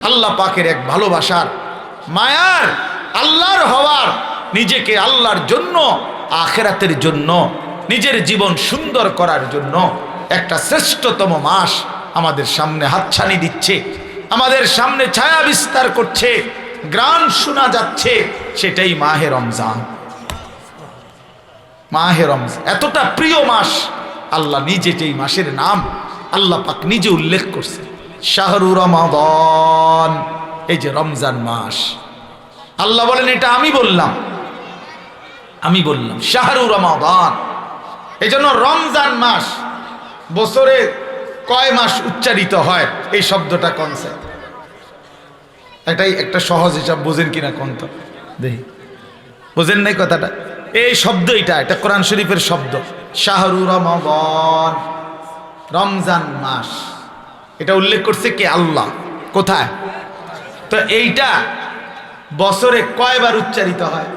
আল্লাহ পাকের এক ভালোবাসার মায়ার, আল্লাহর হওয়ার, নিজেকে আল্লাহর জন্য, আখেরাতের জন্য, নিজের জীবন সুন্দর করার জন্য একটা শ্রেষ্ঠতম মাস আমাদের সামনে হাতছানি দিচ্ছে, আমাদের সামনে ছায়া বিস্তার করছে গ্রাম শোনা যাচ্ছে, সেটাই মাহে রমজান। মাহে রমজান। এতটা প্রিয় মাস, আল্লাহ নিজে যেই মাসের নাম আল্লাহ পাক নিজে উল্লেখ করছে শাহরু রমাদন। এই যে রমজান মাস। আল্লাহ বলেন, এটা আমি বললাম। আমি বললাম, শাহরু রমাদান। এই জন্য রমজান মাস বছরে কয় মাস উচ্চারিত হয়? এই শব্দটা কনসেপ্ট এটাই একটা সহজ হিসাব, বোঝেন কিনা কোন তো? দেখি। বোঝেন নাই কথাটা? এই শব্দ এটা এটা কোরআন শরীফের শব্দ। শাহরু রমাদান। রমজান মাস। এটা উল্লেখ করছে কে? আল্লাহ। কোথায়? তো এইটা বছরে কয়বার উচ্চারিত হয়?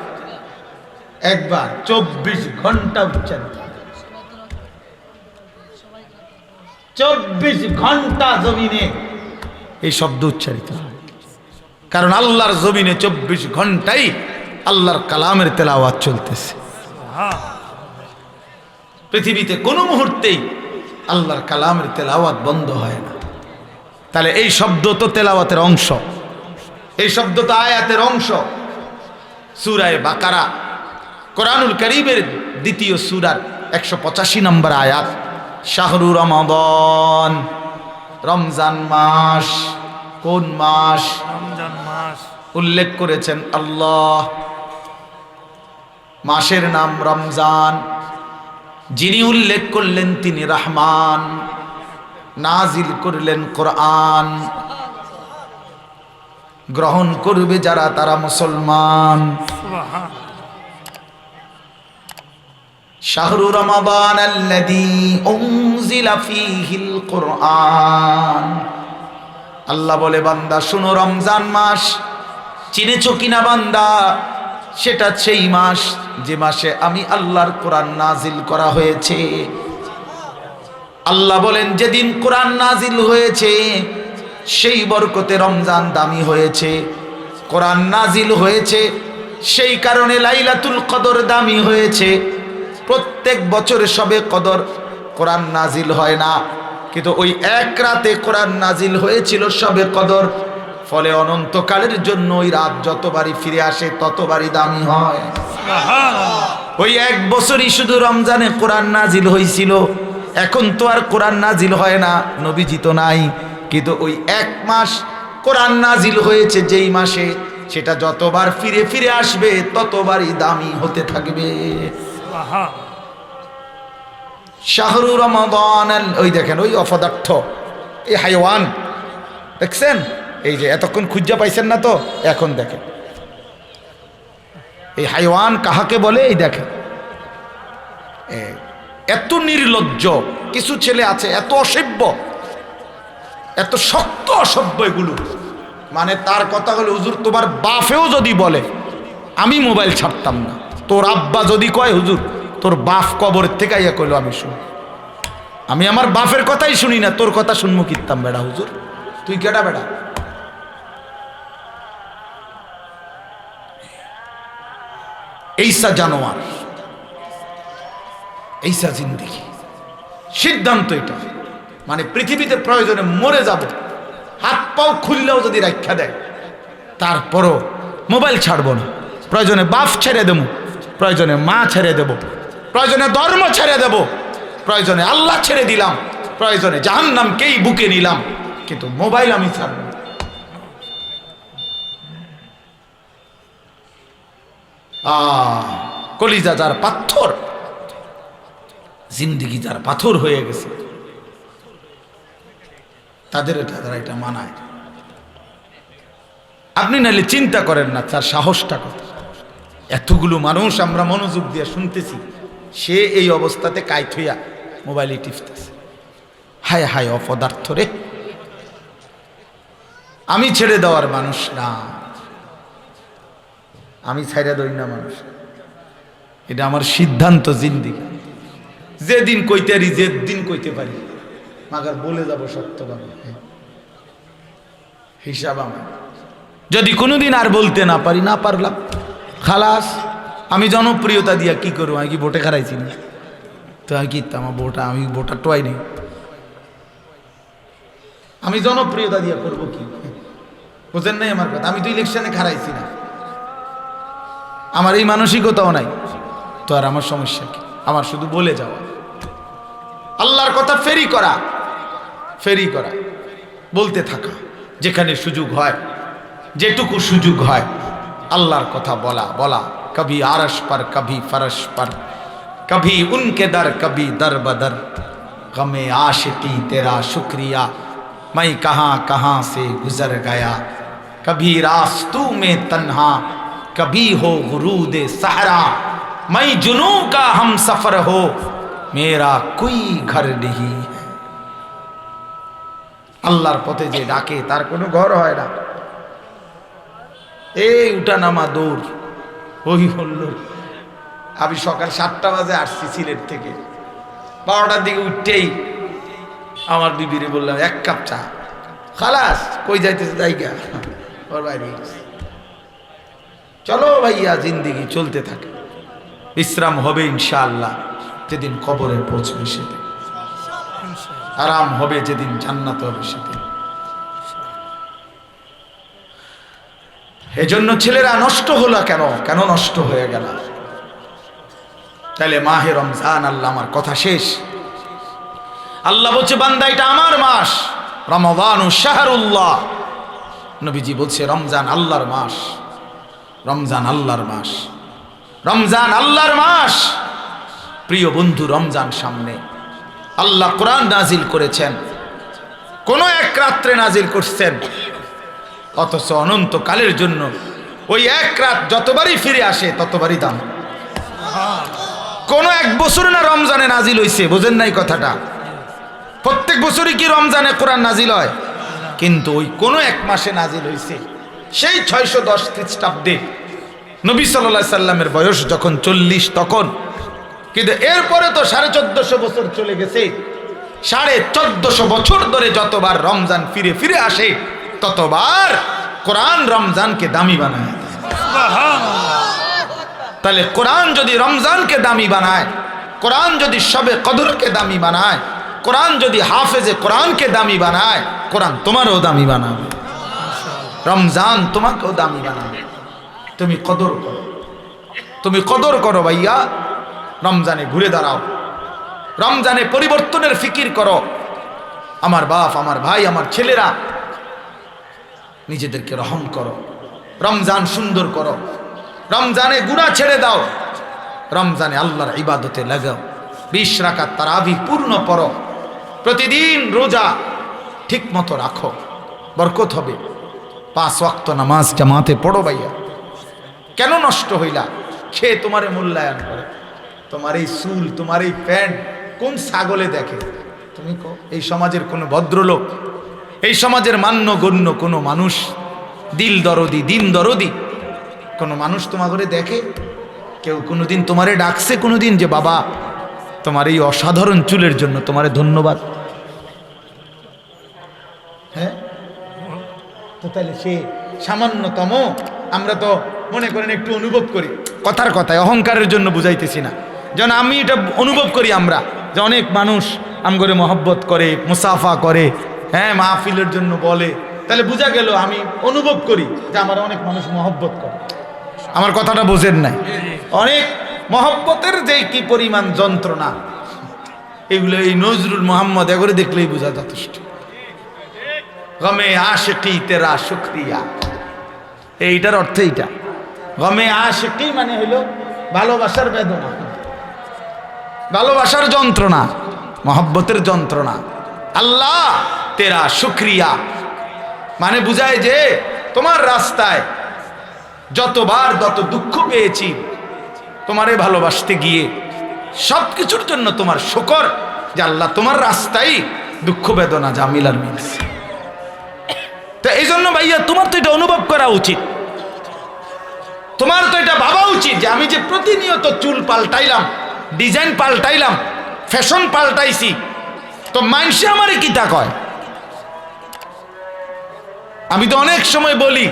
একবার, চব্বিশ ঘণ্টা উচ্চারিত চব্বিশ ঘণ্টা জমিনে এই শব্দ উচ্চারিত হয়। কারণ আল্লাহর জমিনে চব্বিশ ঘন্টাই আল্লাহর কালামের তেলাওয়াত চলতেছে। পৃথিবীতে কোনো মুহূর্তেই আল্লাহর কালামের তেলাওয়াত বন্ধ হয় না। তাহলে এই শব্দ তো তেলাওয়াতের অংশ। এই শব্দ তো আয়াতের অংশ। সুরায় বাকারা কোরআনুল করিমের দ্বিতীয় সুরার একশো পঁচাশি নম্বর আয়াত শাহরু রমাদন রমজান মাস কোন মাস? রমজান মাস। উল্লেখ করেছেন আল্লাহ। মাসের নাম রমজান। যিনি উল্লেখ করলেন তিনি রহমান। নাজিল করলেন কোরআন। গ্রহণ করবে যারা তারা মুসলমান। শাহরু ফীহিল কুরআন। আল্লাহ বলে, বান্দা, শুনো, রমজান মাস চিনেছো কিনা বান্দা? সেটা সেই মাস যে মাসে আমি আল্লাহর কোরআন নাজিল করা হয়েছে। আল্লাহ বলেন যেদিন কোরআন নাজিল হয়েছে সেই বরকতে রমজান দামি হয়েছে। কোরআন নাজিল হয়েছে সেই কারণে লাইলাতুল কদর দামি হয়েছে। প্রত্যেক বছর সবে কদর কোরআন নাজিল হয় না। কিন্তু ওই এক রাতে কোরআন নাজিল হয়েছিল সবে কদর। ফলে অনন্তকালের জন্য ওই রাত যতবারই ফিরে আসে ততবারই দামি হয়। ওই এক বছরই শুধু রমজানে কোরআন নাজিল হয়েছিল। এখন তো আর কোরআন নাজিল হয় না নবীজি তো নাই। কিন্তু ওই এক মাস কোরআন নাজিল হয়েছে যেই মাসে সেটা যতবার ফিরে ফিরে আসবে ততবারই দামি হতে থাকবে। সুবহান। শাহরু রমাদান ওই দেখেন ওই অপদার্থ এই হাইওয়ান। দেখছেন? এই যে এতক্ষণ খুঁজা পাইছেন না তো? এখন দেখেন। এই হাইওয়ান কাহাকে বলে? এই দেখেন। এত নির্লজ্জ, কিছু ছেলে আছে, এত অসভ্য, এত শক্ত অসভ্য এগুলো। মানে তার কথা হলো, হুজুর, তোমার বাফেও যদি বলে, আমি মোবাইল ছাড়তাম না। তোর আব্বা যদি কয়, হুজুর, তোর বাপ কবরের থেকে ইয়া কইলো, আমি শুনি। আমি আমার বাপের কথাই শুনি না, তোর কথা শুনব কিতাম বেড়া, হুজুর। তুই কেটা বেড়া? এইসা জানোয়ার। এইসা জিন্দিগি। সিদ্ধান্ত এটা। মানে পৃথিবীতে প্রয়োজনে মরে যাব, হাত পাও খুললেও যদি রাখা দেয়, তারপরও মোবাইল ছাড়বো না। প্রয়োজনে বাপ ছেড়ে দেবো, প্রয়োজনে মা ছেড়ে দেব, প্রয়োজনে ধর্ম ছেড়ে দেব, প্রয়োজনে আল্লাহ ছেড়ে দিলাম, প্রয়োজনে জাহান্নামকেই বুকে নিলাম, কিন্তু মোবাইল আমি ছাড়ব কলিজা যার পাথর জিন্দিগি যার পাথর হয়ে গেছে। তাদের এটা তারা এটা মানায়। আপনি নাহলে চিন্তা করেন না, তার সাহসটা কত? এতগুলো মানুষ আমরা মনোযোগ দিয়ে শুনতেছি, সে এই অবস্থাতে কাইত হইয়া মোবাইলে টিপতেছে। হায় হায় অপদার্থ রে। আমি ছেড়ে দেওয়ার মানুষ না। আমি ছেড়ে দই না মানুষ। এটা আমার সিদ্ধান্ত জিন্দিগি। যেদিন কইতে পারি, যেদিন কইতে পারি। মাগার বলে যাব সত্যভাবে। হিসাব আমার। যদি কোনোদিন আর বলতে না পারি, না পারলাম, খালাস, আমি জনপ্রিয়তা দিয়া কি করব? আমি কি ভোটে খারাইছি না? তো আমি কি আমার ভোটা আমি ভোটার টোয়াই নেই। আমি জনপ্রিয়তা দিয়া করব কি? বুঝেন নাই আমার কথা? আমি তো ইলেকশনে খারাইছি না। আমার এই মানসিকতাও নাই। তো আর আমার সমস্যা কি? আমার শুধু বলে যাওয়া আল্লাহর কথা ফেরি করা ফেরি করা বলতে থাকা যেখানে সুযোগ হয় যেটুকু সুযোগ হয় আল্লাহর কথা বলা বলা কবি আরস পর কবি ফরস পর কবি উনকে দর কবি দর বদর গমে आशिकी तेरा शुक्रिया मैं कहाँ कहाँ से गुजर गया कभी रास्तू में तन्हा कभी हो गुरूद सहरा मैं जुनू का हम सफर हो मेरा कोई घर नहीं है আল্লাহর পথে যে ডাকে তার কোনো ঘর হয় না এই উঠা নামা দৌড় ওই হল আমি সকাল সাতটা বাজে আসছি সিলেট থেকে বারোটার দিকে উঠতেই আমার বিবিরে বললাম এক কাপ চা খালাস কই যাইতেছে জায়গা ওর বাইরে গেছে। চলো ভাইয়া জিন্দিগি চলতে থাকে বিশ্রাম হবে ইনশাআল্লাহ, যেদিন কবরে পৌঁছবে সেদিন। আরাম হবে যেদিন জান্নাত হবে সেদিন। এজন্য ছেলেরা নষ্ট হলো কেন? কেন নষ্ট হয়ে গেল? তাহলে মাহে রমজান, আল্লাহ আমার কথা শেষ। আল্লাহ বলছে, বান্দা, এটা আমার মাস। রমজান ও শাহরুল্লাহ। নবীজি বলছে, রমজান আল্লাহর মাস। রমজান আল্লাহর মাস। রমজান আল্লাহর মাস। প্রিয় বন্ধু, রমজান সামনে। আল্লাহ কোরআন নাজিল করেছেন। কোন এক রাত্রে নাজিল করছেন। অথচ অনন্তকালের জন্য ওই এক রাত যতবারই ফিরে আসে, ততবারই দাম। কোন এক বছর না রমজানে নাজিল হইছে, বোঝেন নাই কথাটা। প্রত্যেক বছরই কি রমজানে কোরআন নাজিল হয়? কিন্তু ওই কোনো এক মাসে নাজিল হইছে। সেই ছয়শো দশ খ্রিস্টাব্দে নবী সাল্লাহ সাল্লামের বয়স যখন চল্লিশ, তখন। কিন্তু এরপরে তো সাড়ে চোদ্দশো বছর চলে গেছে। সাড়ে চোদ্দশো বছর ধরে যতবার রমজান ফিরে ফিরে আসে, ততবার কোরআন রমজানকে দামি বানায়। তাহলে কোরআন যদি রমজানকে দামি বানায়, কোরআন যদি সবে কদরকে দামি বানায়, কোরআন যদি হাফেজে কোরআনকে দামি বানায়, কোরআন তোমারও দামি বানাবে। রমজান তোমাকেও দামি বানাবে। তুমি কদর করো। তুমি কদর করো ভাইয়া। রমজানে ঘুরে দাঁড়াও। রমজানে পরিবর্তনের ফিকির করো। আমার বাপ, আমার ভাই, আমার ছেলেরা নিজেদেরকে রহম করো। রমজান সুন্দর করো। রমজানে গুণা ছেড়ে দাও। রমজানে আল্লাহর ইবাদতে লাগাও। বিশ রাকাত তারাবি পূর্ণ পড়ো। প্রতিদিন রোজা ঠিক মতো রাখো। বরকত হবে। পাঁচ ওয়াক্ত নামাজ জামাতে পড়ো ভাইয়া। কেন নষ্ট হইলা? সে তোমারে মূল্যায়ন করে। তোমার এই চুল, তোমার এই প্যান্ট কোন ছাগলে দেখে? তুমি কো, এই সমাজের কোনো ভদ্রলোক, এই সমাজের মান্য গণ্য কোনো মানুষ, দিল দরদি, দিন দরদি, কোনো মানুষ তোমাকে দেখে? কেউ কোনোদিন তোমারে ডাকছে কোনোদিন যে, বাবা, তোমার এই অসাধারণ চুলের জন্য তোমারে ধন্যবাদ। হ্যাঁ? তো তাহলে সে সামান্যতম, আমরা তো মনে করেন একটু অনুভব করি। কথার কথায়, অহংকারের জন্য বুঝাইতেছি না। যেন আমি এটা অনুভব করি আমরা, যে অনেক মানুষ আম করে মহব্বত করে, মুসাফা করে হ্যাঁ মাহফিলের জন্য বলে। তাহলে বোঝা গেল আমি অনুভব করি যে আমার অনেক মানুষ মহব্বত করে। আমার কথাটা বোঝেন নাই। অনেক মহব্বতের যে কি পরিমাণ যন্ত্রণা, এগুলো এই নজরুল মোহাম্মদ এগুলো দেখলেই বোঝা যথেষ্ট। গমে আশেকি তেরা শুক্রিয়া। এইটার অর্থ এইটা। গমে আশেকি মানে হইল ভালোবাসার বেদনা। ভালোবাসার যন্ত্রণা, মহব্বতের যন্ত্রণা। আল্লাহ, তেরা শুক্রিয়া। মানে বুঝায় যে তোমার রাস্তায় যতবার যত দুঃখ পেয়েছি, তোমারে ভালোবাসতে গিয়ে সব কিছুর জন্য তোমার শকর যে আল্লাহ তোমার রাস্তায় দুঃখ, বেদনা জামিলার মিলছে তো এই জন্য ভাইয়া তোমার তো এটা অনুভব করা উচিত। তোমার তো এটা ভাবা উচিত যে আমি যে প্রতিনিয়ত চুল পাল্টাইলাম ডিজাইন পাল্টাইলাম ফ্যাশন পাল্টাইছি, তো মানসে আমারে কিতা কয়? আমি তো অনেক সময় বলি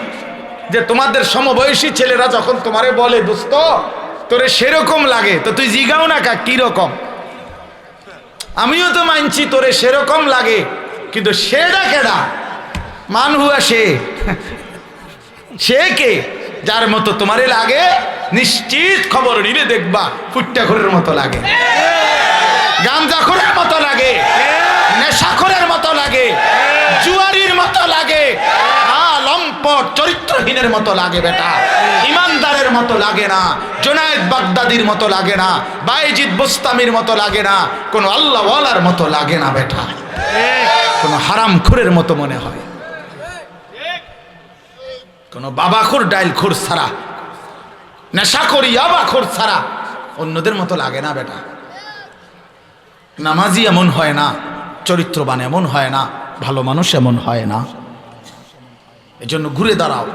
যে তোমাদের সমবয়সী ছেলেরা যখন তোমারে বলে, দোস্ত, তোরে সেরকম লাগে, তো তুই জিগাও না কা কীরকম আমিও তো মানছি তোরে সেরকম লাগে, কিন্তু সেটা কেডা? মান হুয়া সে। সে কে? যার মতো তোমারে লাগে, নিশ্চিত খবর নিলে দেখবা ফুট্টাখরের মতো লাগে। গাঞ্জাখরের মতো লাগে। নেশাখরের মতো লাগে। জুয়ারির মতো লাগে। লম্পট চরিত্রহীনের মতো লাগে বেটা। ইমানদারের মতো লাগে না। জোনায়েদ বাগদাদির মতো লাগে না। বাইজিদ বোস্তামির মতো লাগে না। কোনো আল্লাহওয়ালার মতো লাগে না বেটা। কোনো হারাম খুরের মতো মনে হয়। কোনো বাবাখুর ডাইল খুর ছাড়া নেশা করি আবাখুর ছাড়া অন্যদের মতো লাগে না বেটা। নামাজি এমন হয় না, চরিত্রবান এমন হয় না, ভালো মানুষ এমন হয় না। এজন্য ঘুরে দাঁড়াও।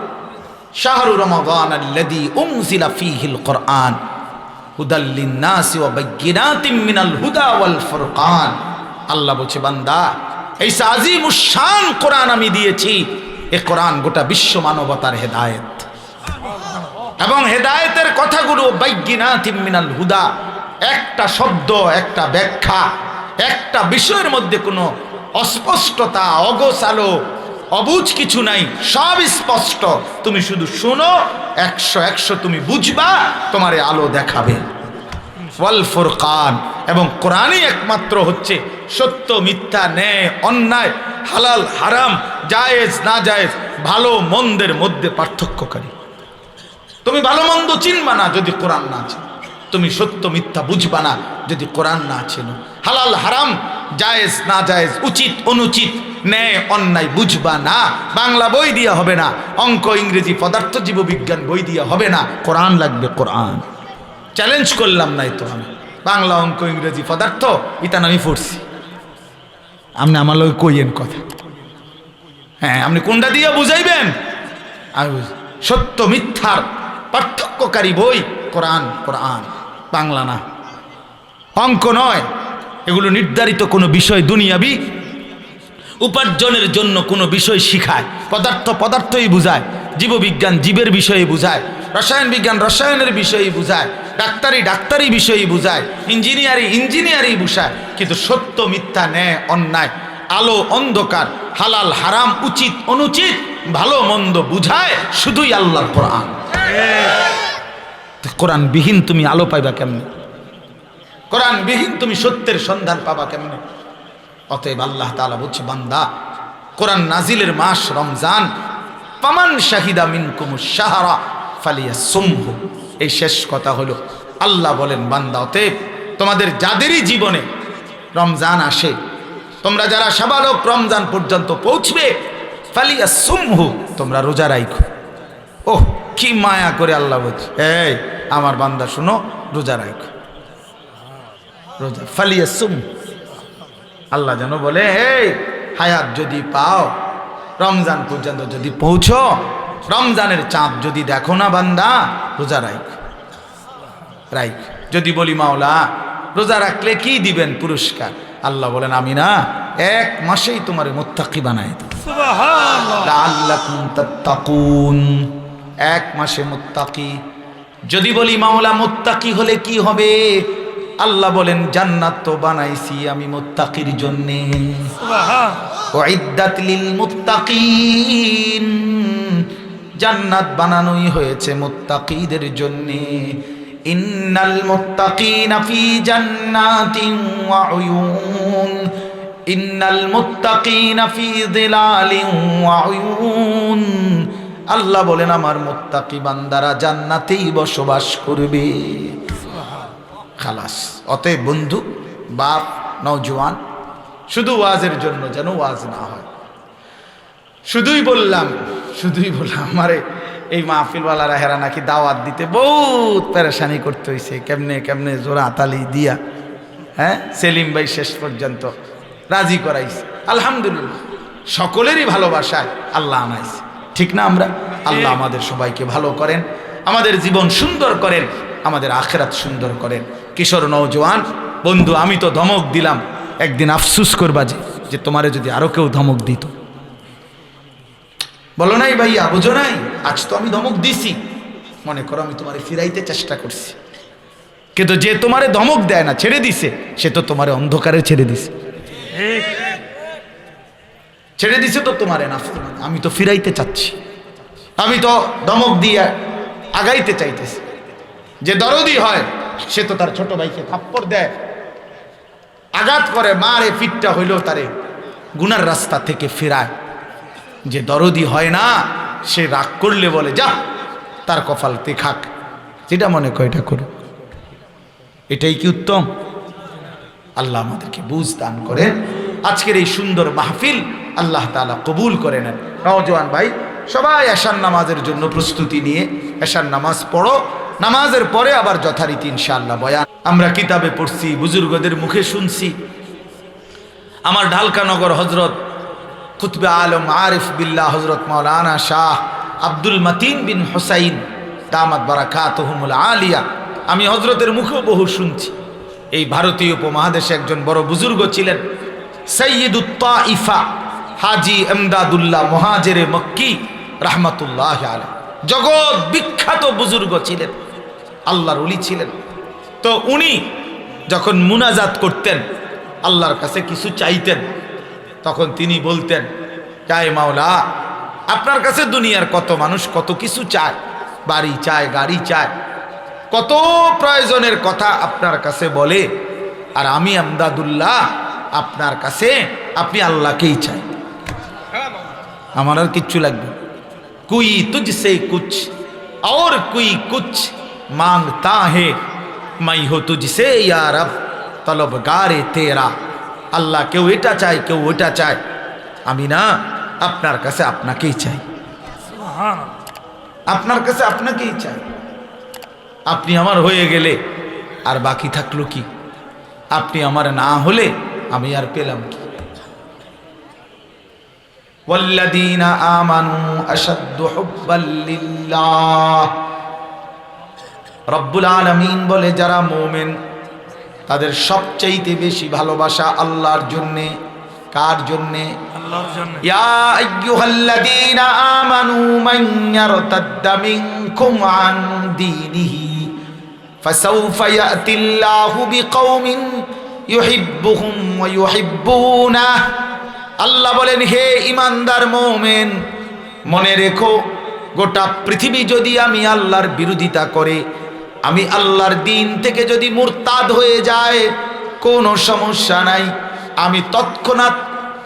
শাহরু রমাদান আল্লাযী উনজিলা ফীহিল কোরআন হুদাল লিন-নাসি ওয়া বায়্যিনাতিম মিনাল হুদা ওয়াল ফুরকান। আল্লাহ বলছে, বান্দা, এই আজিমুশ শান কোরআন আমি দিয়েছি এ কোরআন গোটা বিশ্ব মানবতার হেদায়েত। এবং হেদায়েতের কথাগুলো মিনাল হুদা, একটা শব্দ, একটা ব্যাখ্যা, একটা বিষয়ের মধ্যে কোনো অস্পষ্টতা, অগোছালো, অবুঝ কিছু নাই, সব স্পষ্ট। তুমি শুধু শোনো, একশো একশো তুমি বুঝবা, তোমারে আলো দেখাবে। ওয়াল ফুরকান। এবং কোরআনই একমাত্র হচ্ছে সত্য, মিথ্যা, ন্যায়, অন্যায়, হালাল, হারাম, জায়েজ না জায়েজ ভালো, মন্দের মধ্যে পার্থক্যকারী। তুমি ভালো, মন্দ চিনবা না যদি কোরআন না ছিল তুমি সত্য, মিথ্যা বুঝবা না যদি কোরআন না ছিল হালাল, হারাম, জায়েজ না জায়েজ উচিত, অনুচিত, ন্যায়, অন্যায় বুঝবা না। বাংলা বই দিয়া হবে না। অঙ্ক, ইংরেজি, পদার্থ, জীববিজ্ঞান বই দিয়া হবে না। কোরআন লাগবে কোরআন। চ্যালেঞ্জ করলাম নাই তো আমি। বাংলা অঙ্ক, ইংরেজি পদার্থ, ইতান আমি পড়ছি। আপনি আমার লোক কইয়েন কথা। হ্যাঁ আপনি কোনটা দিয়ে বুঝাইবেন? বুঝ- সত্য, মিথ্যার পার্থক্যকারী বই, কোরআন কোরআন, বাংলা না। অঙ্ক নয়। এগুলো নির্ধারিত কোনো বিষয় দুনিয়াবি। উপার্জনের জন্য কোনো বিষয় শিখায়। পদার্থ পদার্থই বুঝায়। জীববিজ্ঞান জীবের বিষয়ে বুঝায়। রসায়ন বিজ্ঞান রসায়নের বিষয়ে বুঝায়। ডাক্তারি ডাক্তারি বিষয়ে বুঝায়, ইঞ্জিনিয়ারি ইঞ্জিনিয়ারি বুঝায়, কিন্তু সত্য মিথ্যা ন্যায় অন্যায়, আলো অন্ধকার, হালাল হারাম, উচিত অনুচিত, ভালো মন্দ বুঝায় শুধুই আল্লাহর কোরআন। কোরআন বিহীন তুমি আলো পাইবা কেমনে? কোরআন বিহীন তুমি সত্যের সন্ধান পাবা কেমনে? অতএব আল্লাহ তাআলা বলছে, বান্দা, কোরআন নাজিলের মাস রমজান পামান শাহিদা মিনকুম সাহারা ফালিয়া সুমহু এই শেষ কথা হলো, আল্লাহ বলেন, বান্দা, অতএব তোমাদের যাদেরই জীবনে রমজান আসে, তোমরা যারা সাবালক রমজান পর্যন্ত পৌঁছবে ফালিয়া সুমহু তোমরা রোজা রাইখো। ওহ, কি মায়া করে আল্লাহ বলছে, এই আমার বান্দা, শুনো, রোজা রাখো রোজা ফালিয়া সুম আল্লাহ যেন বলে, এই হায়াত যদি পাও, রমজান পর্যন্ত যদি পৌঁছো রমজানের চাঁদ যদি দেখো না বান্দা রোজা রাইখ রাইখ যদি বলি মাওলা রোজা রাখলে কি দিবেন পুরস্কার? আল্লাহ বলেন আমি না এক মাসেই তোমার মোত্তাকি লাআল্লাকুম তাত্তাকুন। এক মাসে মোত্তাকি। যদি বলি মাওলা মোত্তাকি হলে কি হবে? আল্লাহ বলেন জান্নাত তো বানাইছি আমি মুত্তাকির জন্যে। লিল মুত্তাকিন। জান্নাত বানানোই হয়েছে মোত্তাকিদের জন্যে। ইন্নাল মুত্তাকিনা ফি জান্নাতিন ওয়া উয়ুন। ইন্নাল মুত্তাকিনা ফি যিলালিন ওয়া আল্লাহ বলেন, আমার মুত্তাকি বান্দারা জান্নাতেই বসবাস করবে। খালাস। অতএব বন্ধু, বাপ, নওজোয়ান, শুধু ওয়াজের জন্য যেন ওয়াজ না হয়। শুধুই বললাম শুধুই বললাম আমারে এই মাহফিলওয়ালারা হেরা নাকি দাওয়াত দিতে বহুত পেরেশানি করতে হয়েছে কেমনে কেমনে জোড়া তালি দিয়া হ্যাঁ? সেলিম ভাই শেষ পর্যন্ত রাজি করাইছে। আলহামদুলিল্লাহ, সকলেরই ভালোবাসায় আল্লাহ আনাইছে। ঠিক না আমরা? আল্লাহ আমাদের সবাইকে ভালো করেন, আমাদের জীবন সুন্দর করেন, আমাদের আখেরাত সুন্দর করেন। কিশোর নৌজওয়ান বন্ধু, আমি তো ধমক দিলাম। একদিন আফসুস করবা যে তোমারে যদি আরও কেউ ধমক দিত। বলো নাই ভাইয়া, বুঝো নাই? আজ তো আমি ধমক দিছি। মনে করো আমি তোমারে ফিরাইতে চেষ্টা করছি। কিন্তু যে তোমারে ধমক দেয় না, ছেড়ে দিছে, সে তো তোমারে অন্ধকারে ছেড়ে দিছে। ছেড়ে দিছে তো তোমারে, না আমি তো ফিরাইতে চাচ্ছি। আমি তো ধমক দিয়ে আগাইতে চাইতেছি। যে দরদি হয়, সে তো তার ছোট ভাইকে থাপ্পড় দেয়। আঘাত করে, মারে, ফিটটা হইলেও তারে গুনার রাস্তা থেকে ফেরায়। যে দরদি হয় না, সে রাগ করলে বলে, যা, তার কপালতে খাক। যেটা মনে করে এটা করুক। এটাই কি উত্তম? আল্লাহ আমাদেরকে বুঝ দান করেন। আজকের এই সুন্দর মাহফিল আল্লাহ তাআলা কবুল করে নেন। নওজোয়ান ভাই, সবাই এশার নামাজের জন্য প্রস্তুতি নিয়ে এশার নামাজ পড়ো। নামাজের পরে আবার যথারীতি ইনশাআল্লাহ বয়ান। আমরা কিতাবে পড়ছি, বুজুর্গদের মুখে শুনছি। আমার ঢালকানগর হজরত কুতবে আলম আরিফ বিল্লাহ হজরত মৌলানা শাহ আব্দুল মতিন বিন হোসাইন দামাত বারাকাতহুমুল আলিয়া। আমি হজরতের মুখেও বহু শুনছি। এই ভারতীয় উপমহাদেশে একজন বড় বুজুর্গ ছিলেন সৈয়দুত্তা ইফা হাজি এমদাদুল্লাহ মহাজেরে মক্কি রাহমাতুল্লাহ আলা জগৎ বিখ্যাত বুজুর্গ ছিলেন। আল্লাহর উলি ছিলেন। তো উনি যখন মুনাজাত করতেন, আল্লাহর কাছে কিছু চাইতেন তখন তিনি বলতেন চায় মাওলা আপনার কাছে দুনিয়ার কত মানুষ কত কিছু চায় বাড়ি চায় গাড়ি চায় কত প্রয়োজনের কথা আপনার কাছে বলে আর আমি আমদাদুল্লাহ আপনার কাছে আপনি আল্লাহকেই চাই আমার আর কিচ্ছু লাগবে কুই তুঝসে কুছ और कोई कुछ मांगता है मैं हो तुझसे या रब তলবগারে তেরা আল্লাহ কেউ এটা চায় কেউ ওটা চায় আমি না আপনার কাছে আপনাকেই চাই সুবহান আপনার কাছে আপনাকেই চাই আপনি আমার হয়ে গেলে আর বাকি থাকলো কি আপনি আমার না হলে আমি আর পেলাম কি والذين آمنوا أشد حبا لله রব্বুল আলমিন বলে যারা মোমেন তাদের সবচাইতে বেশি ভালোবাসা আল্লাহর জন্যে কার জন্যে আল্লাহর জন্য يا أيها الذين آمنوا من يرتد منكم عن دينه فسوف يأتي الله بقوم يحبهم ويحبونه আল্লাহ বলেন হে ইমানদার মোমেন মনে রেখো গোটা পৃথিবী যদি আমি আল্লাহর বিরোধিতা করে আমি আল্লাহর দিন থেকে যদি মুরতাদ হয়ে যায়, কোনো সমস্যা নাই। আমি তৎক্ষণাৎ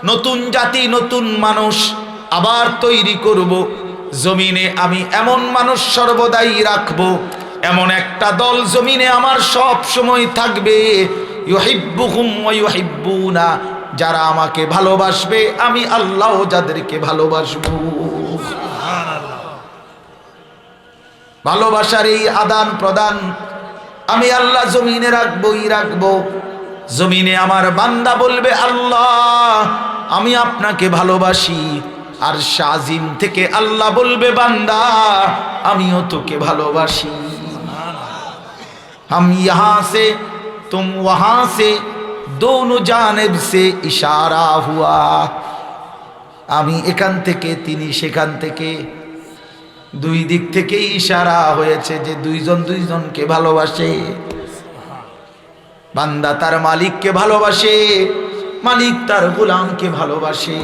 নতুন জাতি, নতুন মানুষ আবার তৈরি করব। জমিনে আমি এমন মানুষ সর্বদাই রাখব, এমন একটা দল জমিনে আমার সব সময় থাকবে। ইউহিব্বুনা, যারা আমাকে ভালোবাসবে, আমি আল্লাহ যাদেরকে ভালোবাসবো। ভালোবাসার এই আদান প্রদান আমি আল্লাহ জমিনে রাখবই রাখবো জমিনে আমার বান্দা বলবে আল্লাহ আমি আপনাকে ভালোবাসি আর শাজিম থেকে আল্লাহ বলবে বান্দা আমিও তোকে ভালোবাসি हम यहाँ से तुम वहाँ से दोनों जानब से इशारा हुआ আমি এখান থেকে তিনি সেখান থেকে দুই দিক থেকেই ইশারা হয়েছে যে দুইজন দুইজনকে ভালোবাসে। বান্দা তার মালিককে ভালোবাসে, মালিক তার গোলামকে ভালোবাসে।